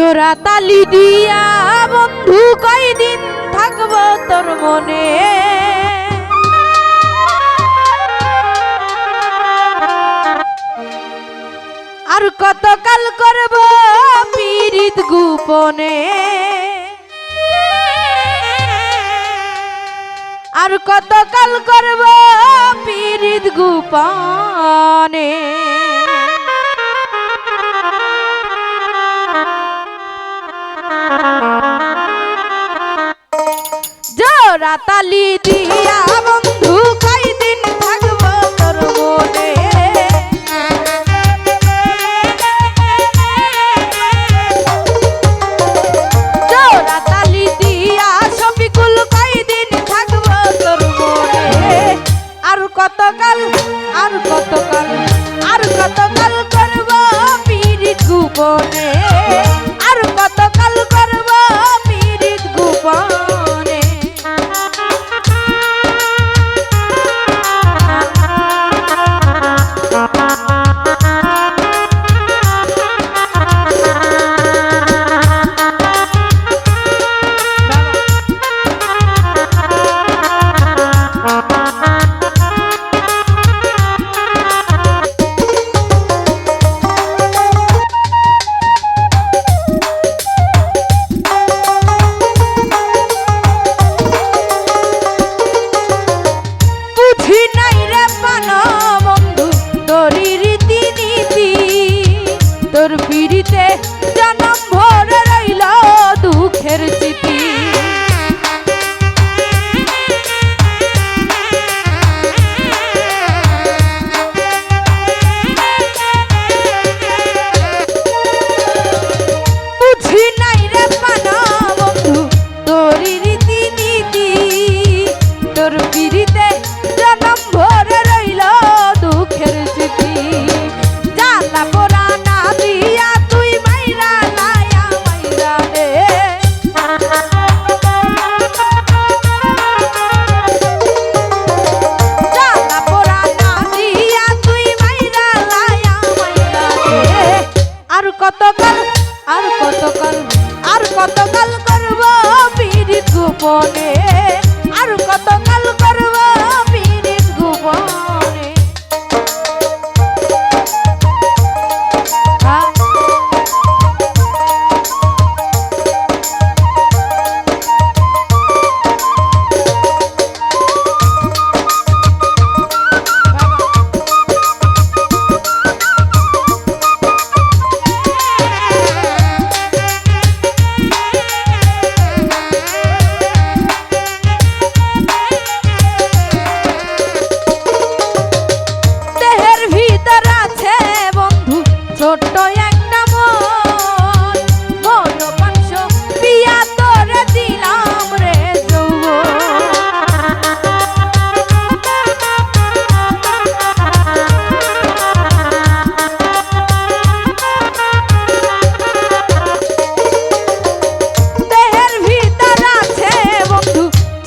জোড়া তালি দিয়া, বন্ধু, কয়দিন থাকব তোর মনে? আর কতকাল করব পীড়িত গোপনে? আর কতকাল করব পীড়িত গোপনে? জোড়া তালি দিয়া বন্ধু খাই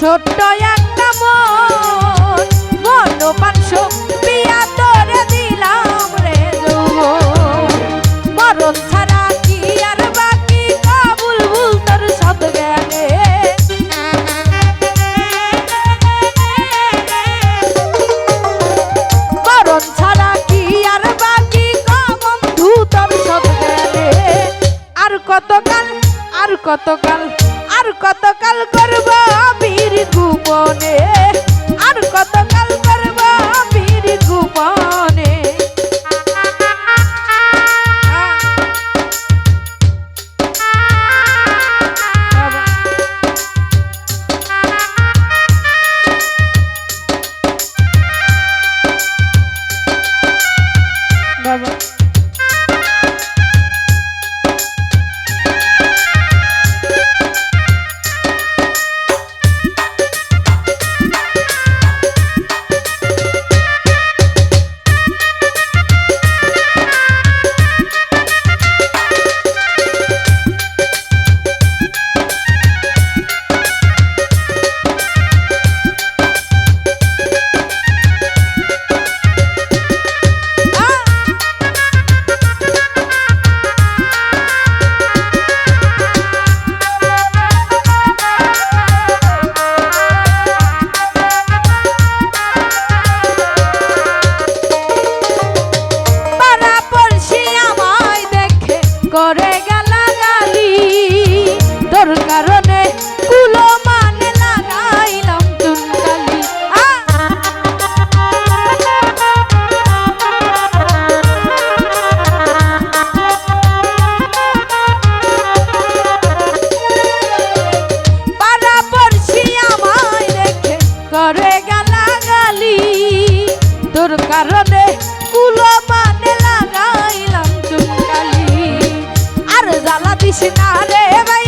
ছোট্ট একটা মন মন পাঁচশো পিয়া তোরে দিলাম রে যুব মরণ ছাড়া কি আর বাকি? কাবুল ভুল তোর সব গেলে। মরণ ছাড়া কি আর বাকি? কম ধু তোর সব গেলে। আর কতকাল আর কতকাল কৃষ্ণা রে ভাই।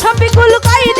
শফিকুল কাই